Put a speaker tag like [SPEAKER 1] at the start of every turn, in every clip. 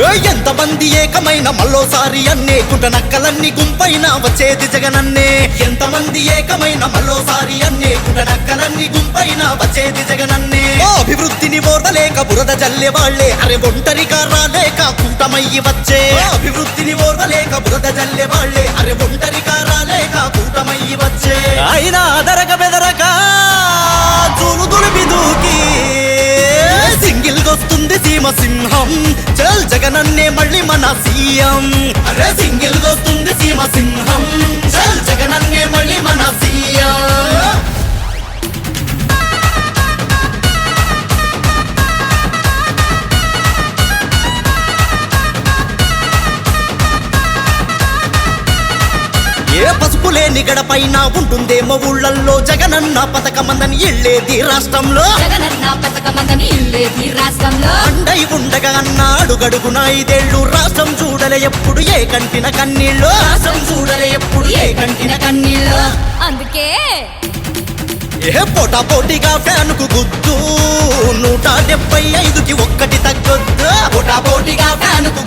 [SPEAKER 1] ఎంతమంది ఏకమైన? మళ్ళోసారి అన్నే. గుంట నక్కలన్నీ గుంపైన వచ్చేది జగనన్నే. ఎంతమంది ఏకమైన? మళ్ళోసారి అన్నే. గుంట నక్కలన్నీ గుంపైన వచ్చేది జగనన్నే. అభివృద్ధిని ఓర్వలేక బురద జల్లే వాళ్ళే. అరే ఒంటరిగా రాలేక కూటమయ్యి వచ్చే. అభివృద్ధిని ఓర్వలేక బురద జల్లే వాళ్ళే. అరే ఒంటరిగా రాలేక కూటమయ్యి వచ్చే. చల్ జగనన్నే మళ్ళీ మన సీఎం. అరే సింగిల్ వస్తుంది సీమ సింహం. జగనన్నే మళ్ళీ మన సీఎం. ఏ పసుపు లేని గడపైన ఉంటుందేమో ఊళ్ళల్లో జగనన్న పథకమందని ఇళ్ళేది రాష్ట్రంలో.
[SPEAKER 2] జగనన్న పథకమందని ఇల్లేది రాష్ట్రంలో.
[SPEAKER 1] అండై ఉండగా అన్నాడు గడుగున ఐదేళ్ళు రాష్ట్రం చూడలే ఎప్పుడు ఏ కంటిన కన్నీళ్ళు. రాష్ట్రం చూడలే ఎప్పుడు ఏ కంటిన కన్నీళ్ళు.
[SPEAKER 2] అందుకే
[SPEAKER 1] ఏ పోటా పోటీగా ఫ్యాన్కు గుద్దు. నూట డెబ్బై ఐదుకి ఒక్కటి తగ్గొద్దు. పోటా పోటీగా ఫ్యాన్కు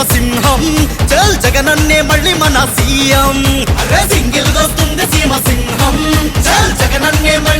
[SPEAKER 1] వస్తుంది సింహం చల్ జగనన్నే మళ్ళీ మన సీఎం. అరే సింగిల్ వస్తుంది సీమ సింహం చల్ జగనన్నే మళ్ళీ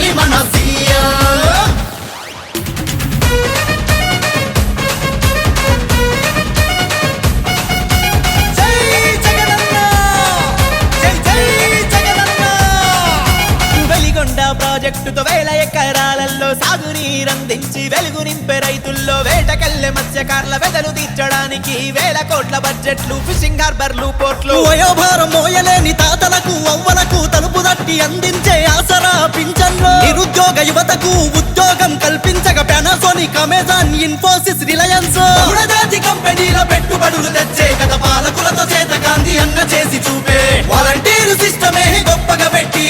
[SPEAKER 1] సాగునీరందించి వెలుగు నింపే రైతుల్లో వేటకెళ్ళే మత్స్యకారుల వెదలు తీర్చడానికి వేల కోట్ల బడ్జెట్లు ఫిషింగ్ హార్బర్లు పోర్ట్లు. వయోభారం మోయలేని తాతలకు అవ్వలకు తలుపు తట్టి అందించే ఆసరా పింఛన్లు. నిరుద్యోగ యువతకు ఉద్యోగం కల్పించక పానాసోనిక్ అమెజాన్ ఇన్ఫోసిస్ రిలయన్స్ బహుళజాతి కంపెనీల పెట్టుబడులు తెచ్చే గత పాలకులతో చేత గాంధీ అన్న చేసి చూపే. వాలంటీర్ సిస్టమే గొప్పగా పెట్టి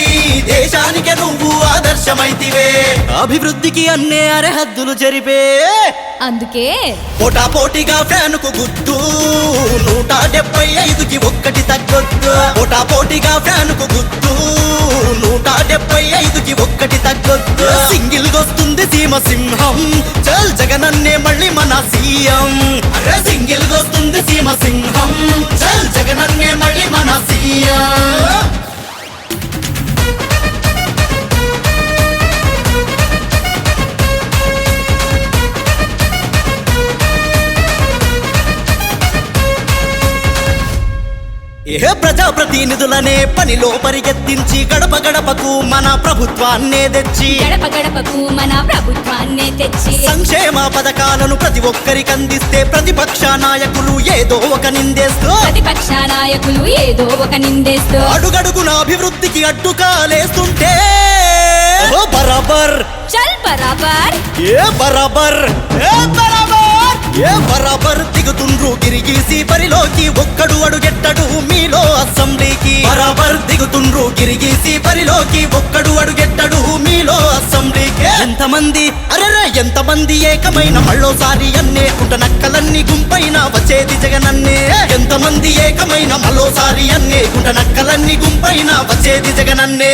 [SPEAKER 1] దేశానికి నువ్వు ఆదర్శమైతివే. అభివృద్ధికి అన్నే అరహద్దులు జరిపే.
[SPEAKER 2] అందుకే
[SPEAKER 1] పోటా పోటీగా ఫ్యాన్కు గుద్దు నూట డెబ్బై ఐదుకి ఒక్కటి తగ్గొద్దు. పోటా పోటీగా ఫ్యాన్కు గుద్దు నూట డెబ్బై ఐదుకి ఒక్కటి తగ్గొద్దు. సింగిల్ వస్తుంది సీమ సింహం. చల్ జగనన్నే మళ్ళీ మన సీఎం. అరే సింగిల్ వస్తుంది సీమ సింహం. చల్ జగనన్నే మళ్ళీ మన సీఎం. ఏ ప్రజాప్రతినిధులనే పనిలో పరిగెత్తించి గడప గడపకు మన ప్రభుత్వాన్నే తెచ్చి
[SPEAKER 2] గడప గడపకు మన ప్రభుత్వాన్నే తెచ్చి
[SPEAKER 1] సంక్షేమ పథకాలను ప్రతి ఒక్కరికి అందిస్తే ప్రతిపక్ష నాయకులు ఏదో ఒక నిందేస్తూ
[SPEAKER 2] ప్రతిపక్ష నాయకులు ఏదో ఒక నిందేస్తూ
[SPEAKER 1] అడుగడుగున అభివృద్ధికి అడ్డుకాలేస్తుంటే ఓ బరాబర్.
[SPEAKER 2] చల్ బరాబర్.
[SPEAKER 1] ఏ బరాబర్. ఏ బరాబర్ ఏ బరాబర్ దిగుతుండ్రు గిరిగీసి పరిలోకి ఒక్కడు అడుగెట్టడు మీలో అసెంబ్లీకి. బరాబర్ దిగుతుండ్రు గిరిగీసి పరిలోకి ఒక్కడు అడుగెట్టడు మీలో అసెంబ్లీకి. ఎంతమంది అరెరే ఎంతమంది ఏకమైన మళ్ళోసారి అన్నే ఉంట నక్కలన్నీ గుంపైన వచ్చేది జగనన్నే. ఎంతమంది ఏకమైన మళ్ళోసారి అన్నే ఉంట నక్కలన్నీ గుంపైన వచ్చేది జగనన్నే.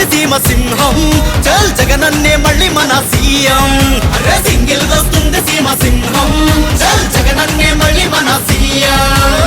[SPEAKER 1] కోనసీమ సింహం. చల్ జగనన్నే మళ్ళీ మన సీఎం. సింగిల్ వస్తుంది సింహం. చల్ జగనన్నే మళ్ళీ మన సీఎం.